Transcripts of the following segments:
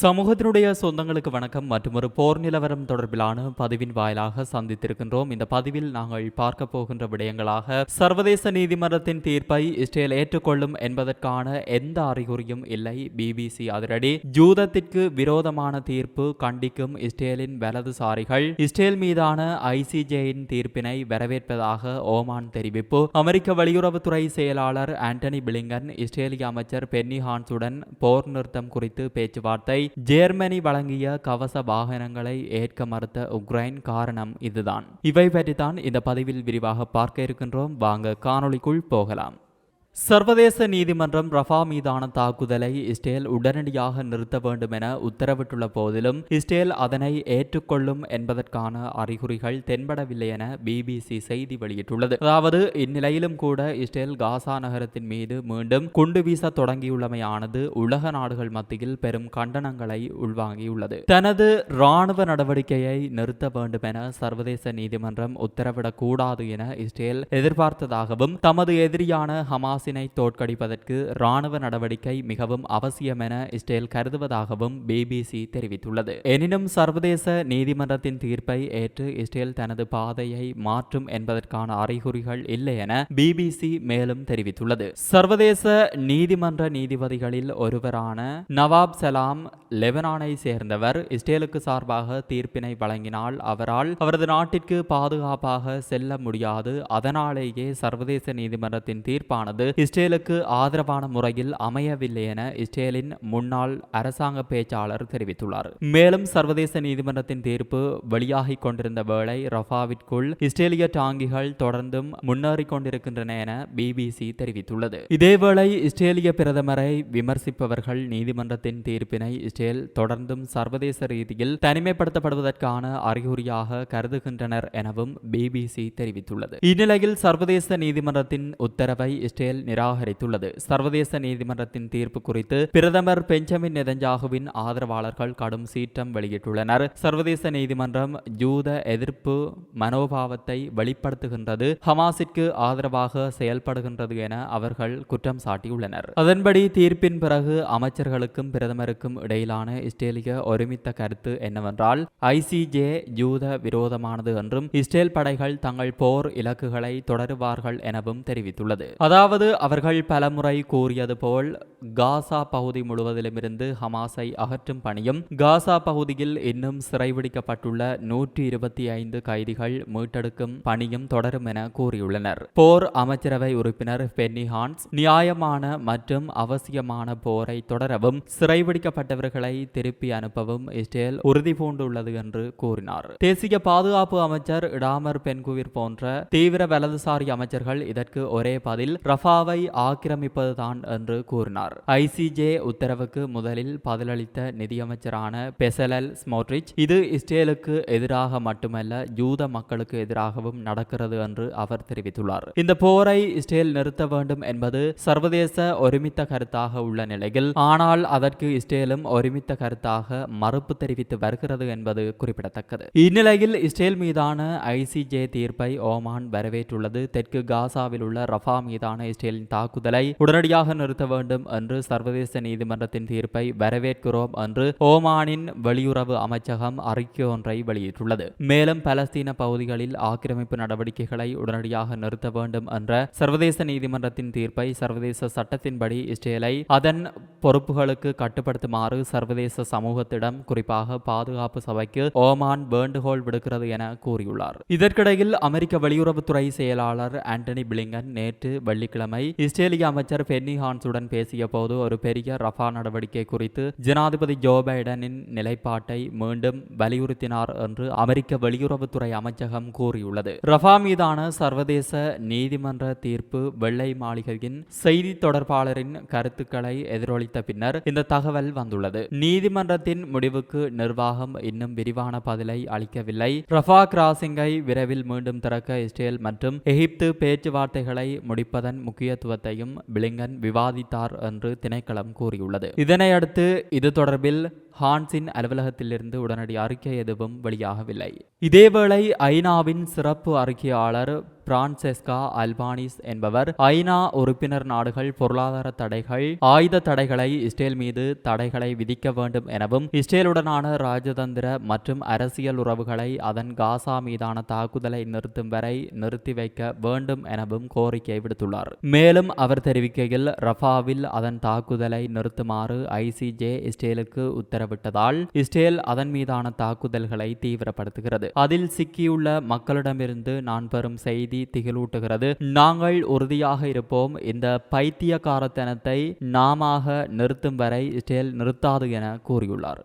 சமூகத்தினுடைய சொந்தங்களுக்கு வணக்கம். மற்றும் ஒரு போர் நிலவரம் தொடர்பிலான பதிவின் வாயிலாக சந்தித்திருக்கின்றோம். இந்த பதிவில் நாங்கள் பார்க்க போகின்ற விடயங்களாக சர்வதேச நீதிமன்றத்தின் தீர்ப்பை இஸ்ரேல் ஏற்றுக்கொள்ளும் என்பதற்கான எந்த அறிகுறியும் இல்லை. பிபிசி அதிரடி. ஜூதத்திற்கு விரோதமான தீர்ப்பு கண்டிக்கும் இஸ்ரேலின் வலதுசாரிகள் இஸ்ரேல் மீதான ஐசிஜேயின் தீர்ப்பினை வரவேற்பதாக ஓமான் தெரிவிப்பு. அமெரிக்க வெளியுறவுத்துறை செயலாளர் ஆண்டனி பிளிங்கன் இஸ்ரேலிய அமைச்சர் பென்னி ஹான்ஸுடன் போர் நிறுத்தம் குறித்து பேச்சுவார்த்தை ஜெர்மனி வழங்கிய கவச வாகனங்களை ஏற்க மறுத்த உக்ரைன் காரணம் இதுதான். இவை பற்றித்தான் இந்த பதிவில் விரிவாக பார்க்க இருக்கின்றோம். வாங்க காணொளிக்குள் போகலாம். சர்வதேச நீதிமன்றம் ரஃபா மீதான தாக்குதலை இஸ்ரேல் உடனடியாக நிறுத்த வேண்டும் என உத்தரவிட்டுள்ள போதிலும் இஸ்ரேல் அதனை ஏற்றுக்கொள்ளும் என்பதற்கான அறிகுறிகள் தென்படவில்லை என பிபிசி செய்தி வெளியிட்டுள்ளது. அதாவது இந்நிலையிலும் கூட இஸ்ரேல் காசா நகரத்தின் மீது மீண்டும் குண்டு வீச தொடங்கியுள்ளமையானது உலக நாடுகள் மத்தியில் பெரும் கண்டனங்களை உள்வாங்கியுள்ளது. தனது இராணுவ நடவடிக்கையை நிறுத்த வேண்டும் என சர்வதேச நீதிமன்றம் உத்தரவிடக்கூடாது என இஸ்ரேல் எதிர்பார்த்ததாகவும் தமது எதிரியான ஹமாஸ் ஹமாஸினை தோற்கடிப்பதற்கு இராணுவ நடவடிக்கை மிகவும் அவசியம் என இஸ்ரேல் கருதுவதாகவும் பிபிசி தெரிவித்துள்ளது. எனினும் சர்வதேச நீதிமன்றத்தின் தீர்ப்பை ஏற்று இஸ்ரேல் தனது பாதையை மாற்றும் என்பதற்கான அறிகுறிகள் இல்லை என பிபிசி மேலும் தெரிவித்துள்ளது. சர்வதேச நீதிமன்ற நீதிபதிகளில் ஒருவரான நவாப் சலாம் லெபனானை சேர்ந்தவர் இஸ்ரேலுக்கு சார்பாக தீர்ப்பினை வழங்கினால் அவரால் அவரது நாட்டிற்கு பாதுகாப்பாக செல்ல முடியாது. அதனாலேயே சர்வதேச நீதிமன்றத்தின் தீர்ப்பானது இஸ்ரேலுக்கு ஆதரவான முறையில் அமையவில்லை என இஸ்ரேலின் முன்னாள் அரசாங்க பேச்சாளர் தெரிவித்துள்ளார். மேலும் சர்வதேச நீதிமன்றத்தின் தீர்ப்பு வெளியாகிக் கொண்டிருந்த வேளை ரஃபாவிற்குள் இஸ்ரேலிய டாங்கிகள் தொடர்ந்தும் முன்னேறிக் கொண்டிருக்கின்றன என பிபிசி தெரிவித்துள்ளது. இதேவேளை இஸ்ரேலிய பிரதமரை விமர்சிப்பவர்கள் நீதிமன்றத்தின் தீர்ப்பினை இஸ்ரேல் தொடர்ந்தும் சர்வதேச ரீதியில் தனிமைப்படுத்தப்படுவதற்கான அறிகுறியாக கருதுகின்றனர் எனவும் பிபிசி தெரிவித்துள்ளது. இந்நிலையில் சர்வதேச நீதிமன்றத்தின் உத்தரவை இஸ்ரேல் நிராகரித்துள்ளது. சர்வதேச நீதிமன்றத்தின் தீர்ப்பு குறித்து பிரதமர் பெஞ்சமின் நெதஞ்சாகுவின் ஆதரவாளர்கள் கடும் சீற்றம் வெளியிட்டுள்ளனர். சர்வதேச நீதிமன்றம் ஜூத எதிர்ப்பு மனோபாவத்தை வெளிப்படுத்துகின்றது ஹமாஸிற்கு ஆதரவாக செயல்படுகின்றது என அவர்கள் குற்றம் சாட்டியுள்ளனர். அதன்படி தீர்ப்பின் பிறகு அமைச்சர்களுக்கும் பிரதமருக்கும் இடையிலான இஸ்ரேலிய ஒருமித்த கருத்து என்னவென்றால் ஐசிஜே ஜூத விரோதமானது என்றும் இஸ்ரேல் படைகள் தங்கள் போர் இலக்குகளை தொடருவார்கள் எனவும் தெரிவித்துள்ளது. அதாவது அவர்கள் பலமுறை கூறியது போல் காசா பகுதி முழுவதிலுமிருந்து ஹமாஸை அகற்றும் பணியும் காசா பகுதியில் இன்னும் சிறைபிடிக்கப்பட்டுள்ள நூற்றி இருபத்தி ஐந்து கைதிகள் மீட்டெடுக்கும் பணியும் தொடரும் என கூறியுள்ளனர். போர் அமைச்சரவை உறுப்பினர் பென்னி ஹான்ஸ் நியாயமான மற்றும் அவசியமான போரை தொடரவும் சிறைபிடிக்கப்பட்டவர்களை திருப்பி அனுப்பவும் இஸ்ரேல் உறுதி பூண்டுள்ளது என்று கூறினார். தேசிய பாதுகாப்பு அமைச்சர் இடாமர் பென்குவிர் போன்ற தீவிர வலதுசாரி அமைச்சர்கள் இதற்கு ஒரே பதில் ரஃபா இந்தியாவை ஆக்கிரமிப்பதுதான் என்று கூறினார். ஐசிஜே உத்தரவுக்கு முதலில் பதிலளித்த நிதியமைச்சரான பெசலல் ஸ்மோட்ரிச் இது இஸ்ரேலுக்கு எதிராக மட்டுமல்ல யூத மக்களுக்கு எதிராகவும் நடக்கிறது என்று அவர் தெரிவித்துள்ளார். இந்த போரை இஸ்ரேல் நிறுத்த வேண்டும் என்பது சர்வதேச ஒருமித்த கருத்தாக உள்ள நிலையில் ஆனால் அதற்கு இஸ்ரேலும் ஒருமித்த கருத்தாக மறுப்பு தெரிவித்து வருகிறது என்பது குறிப்பிடத்தக்கது. இந்நிலையில் இஸ்ரேல் மீதான ஐசிஜே தீர்ப்பை ஓமான் வரவேற்றுள்ளது. தெற்கு காசாவில் உள்ள ரஃபா மீதான இஸ்ரேலின் தாக்குதலை உடனடியாக நிறுத்த வேண்டும் என்று சர்வதேச நீதிமன்றத்தின் தீர்ப்பை வரவேற்கிறோம் என்று ஓமானின் வெளியுறவு அமைச்சகம் அறிக்கை ஒன்றை வெளியிட்டுள்ளது. மேலும் பலஸ்தீன பகுதிகளில் ஆக்கிரமிப்பு நடவடிக்கைகளை உடனடியாக நிறுத்த வேண்டும் என்ற சர்வதேச நீதிமன்றத்தின் தீர்ப்பை சர்வதேச சட்டத்தின்படி இஸ்ரேலை அதன் பொறுப்புகளுக்கு கட்டுப்படுத்துமாறு சர்வதேச சமூகத்திடம் குறிப்பாக பாதுகாப்பு சபைக்கு ஓமான் வேண்டுகோள் விடுக்கிறது என கூறியுள்ளார். இதற்கிடையில் அமெரிக்க வெளியுறவுத்துறை செயலாளர் ஆண்டனி பிளிங்கன் நேற்று வெள்ளிக்கிழமை இஸ்ரேலிய அமைச்சர் பென்னி ஹான்ஸுடன் பேசிய போது ஒரு பெரிய ரஃபா நடவடிக்கை குறித்து ஜனாதிபதி ஜோ பைடனின் நிலைப்பாட்டை மீண்டும் வலியுறுத்தினார் என்று அமெரிக்க வெளியுறவுத்துறை அமைச்சகம் கூறியுள்ளது. ரஃபா மீதான சர்வதேச நீதிமன்ற தீர்ப்பு வெள்ளை மாளிகையின் செய்தி தொடர்பாளரின் கருத்துக்களை எதிரொலித்த பின்னர் இந்த தகவல் வந்துள்ளது. நீதிமன்றத்தின் முடிவுக்கு நிர்வாகம் இன்னும் விரிவான பதிலை அளிக்கவில்லை. ரஃபா கிராசிங்கை விரைவில் மீண்டும் திறக்க இஸ்ரேல் மற்றும் எகிப்து பேச்சுவார்த்தைகளை முடிப்பதன் முக்கிய முக்கியத்துவத்தையும் பிளிங்கன் விவாதித்தார் என்று திணைக்களம் கூறியுள்ளது. இதனையடுத்து இது தொடர்பில் ஹான்ஸின் அலுவலகத்திலிருந்து உடனடி அறிக்கை எதுவும் வெளியாகவில்லை. இதேவேளை ஐநாவின் சிறப்பு அறிக்கையாளர் பிரான்செஸ்கா அல்பானிஸ் என்பவர் ஐநா உறுப்பினர் நாடுகள் பொருளாதார தடைகள் ஆயுத தடைகளை இஸ்ரேல் மீது தடைகளை விதிக்க வேண்டும் எனவும் இஸ்ரேலுடனான ராஜதந்திர மற்றும் அரசியல் உறவுகளை அதன் காசா மீதான தாக்குதலை நிறுத்தும் வரை நிறுத்தி வைக்க வேண்டும் எனவும் கோரிக்கை விடுத்துள்ளார். மேலும் அவர் தெரிவிக்கையில் ரஃபாவில் அதன் தாக்குதலை நிறுத்துமாறு ஐசிஜே இஸ்ரேலுக்கு உத்தரவிட்டதால் இஸ்ரேல் அதன் மீதான தாக்குதல்களை தீவிரப்படுத்துகிறது. அதில் சிக்கியுள்ள மக்களிடமிருந்து நான் பெறும் செய்தி திகிலூட்டுகிறது. நாங்கள் உறுதியாக இருப்போம். இந்த பைத்தியக்காரத்தனத்தை நாமாக நிறுத்தும் வரை இஸ்ரேல் நிறுத்தாது என கூறியுள்ளார்.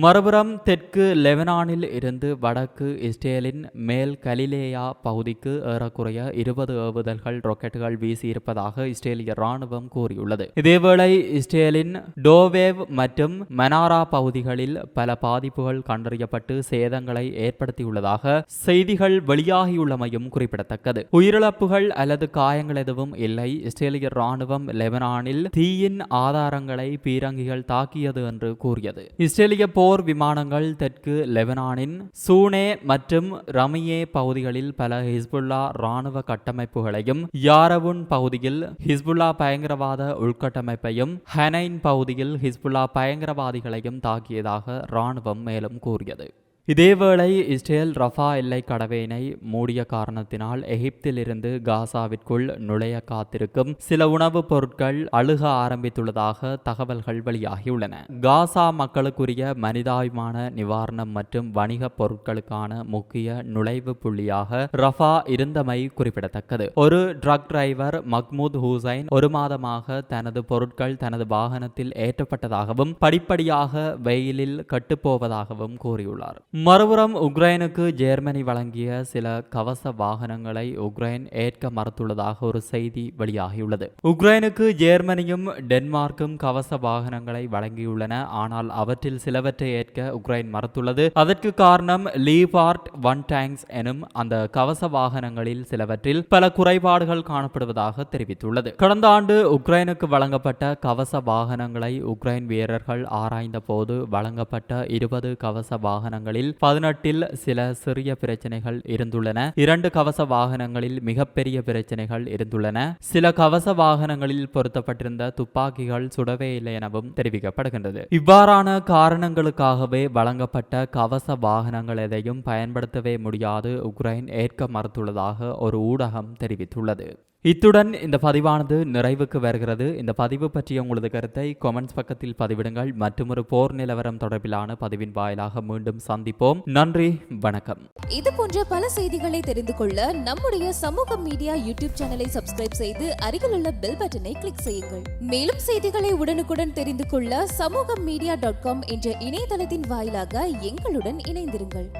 மறுபுறம் தெற்கு லெபனானில் இருந்து வடக்கு இஸ்ரேலின் மேல் கலிலேயா பகுதிக்கு ஏறக்குறைய இருபது ஏவுதல்கள் ராக்கெட்டுகள் வீசியிருப்பதாக இஸ்ரேலிய ராணுவம் கூறியுள்ளது. இதேவேளை இஸ்ரேலின் டோவேவ் மற்றும் மனாரா பகுதிகளில் பல பாதிப்புகள் கண்டறியப்பட்டு சேதங்களை ஏற்படுத்தியுள்ளதாக செய்திகள் வெளியாகியுள்ளமையும் குறிப்பிடத்தக்கது. உயிரிழப்புகள் அல்லது காயங்கள் எதுவும் இல்லை. இஸ்ரேலிய ராணுவம் லெபனானில் தீயின் ஆதாரங்களை பீரங்கிகள் தாக்கியது என்று கூறியது. இஸ்ரேலிய போர் விமானங்கள் தெற்கு லெபனானின் சூனே மற்றும் ரமியே பகுதிகளில் பல ஹிஸ்புல்லா ராணுவ கட்டமைப்புகளையும் யாரவுன் பகுதியில் ஹிஸ்புல்லா பயங்கரவாத உள்கட்டமைப்பையும் ஹனைன் பகுதியில் ஹிஸ்புல்லா பயங்கரவாதிகளையும் தாக்கியதாக ராணுவம் மேலும் கூறியது. இதேவேளை இஸ்ரேல் ரஃபா எல்லை கடவையினை மூடிய காரணத்தினால் எகிப்திலிருந்து காசாவிற்குள் நுழைய காத்திருக்கும் சில உணவுப் பொருட்கள் அழுக ஆரம்பித்துள்ளதாக தகவல்கள் வெளியாகியுள்ளன. காசா மக்களுக்குரிய மனிதாபிமான நிவாரணம் மற்றும் வணிக பொருட்களுக்கான முக்கிய நுழைவு புள்ளியாக ரஃபா இருந்தமை குறிப்பிடத்தக்கது. ஒரு ட்ரக் டிரைவர் மக்மூத் ஹூசைன் ஒரு மாதமாக தனது பொருட்கள் தனது வாகனத்தில் ஏற்றப்பட்டதாகவும் படிப்படியாக வெயிலில் கட்டுப்போவதாகவும் கூறியுள்ளார். மறுபுறம் உக்ரைனுக்கு ஜெர்மனி வழங்கிய சில கவச வாகனங்களை உக்ரைன் ஏற்க மறுத்துள்ளதாக ஒரு செய்தி வெளியாகியுள்ளது. உக்ரைனுக்கு ஜெர்மனியும் டென்மார்க்கும் கவச வாகனங்களை வழங்கியுள்ளன. ஆனால் அவற்றில் சிலவற்றை ஏற்க உக்ரைன் மறுத்துள்ளது. அதற்கு காரணம் லீபார்ட் ஒன் டேங்க்ஸ் எனும் அந்த கவச வாகனங்களில் சிலவற்றில் பல குறைபாடுகள் காணப்படுவதாக தெரிவித்துள்ளது. கடந்த ஆண்டு உக்ரைனுக்கு வழங்கப்பட்ட கவச வாகனங்களை உக்ரைன் வீரர்கள் ஆராய்ந்த போது வழங்கப்பட்ட இருபது கவச வாகனங்களில் பதினெட்டில் சில சிறிய பிரச்சனைகள் இருந்துள்ளன. இரண்டு கவச வாகனங்களில் மிகப்பெரிய பிரச்சனைகள் இருந்துள்ளன. சில கவச வாகனங்களில் பொருத்தப்பட்டிருந்த துப்பாக்கிகள் சுடவே இல்லை எனவும் தெரிவிக்கப்படுகின்றது. இவ்வாறான காரணங்களுக்காகவே வழங்கப்பட்ட கவச வாகனங்கள் எதையும் பயன்படுத்தவே முடியாது. உக்ரைன் ஏற்க மறுத்துள்ளதாக ஒரு ஊடகம் தெரிவித்துள்ளது. இத்துடன் இந்த பதிவானது நிறைவுக்கு வருகிறது. இந்த பதிவு பற்றிய உங்களது கருத்தை கொமெண்ட்ஸ் பக்கத்தில் பதிவிடுங்கள். மற்றொரு போர் நிலவரம் தொடர்பிலான பதிவின் வாயிலாக மீண்டும் சந்திப்போம். நன்றி வணக்கம். இது போன்ற பல செய்திகளை தெரிந்து கொள்ள நம்முடைய சமூக மீடியா யூடியூப் சேனலை சப்ஸ்கிரைப் செய்து அருகில் உள்ள பெல் பட்டனை கிளிக் செய்யுங்கள். மேலும் செய்திகளை உடனுக்குடன் தெரிந்து கொள்ள சமூக மீடியா டாட் காம் என்ற இணையதளத்தின் வாயிலாக எங்களுடன் இணைந்திருங்கள்.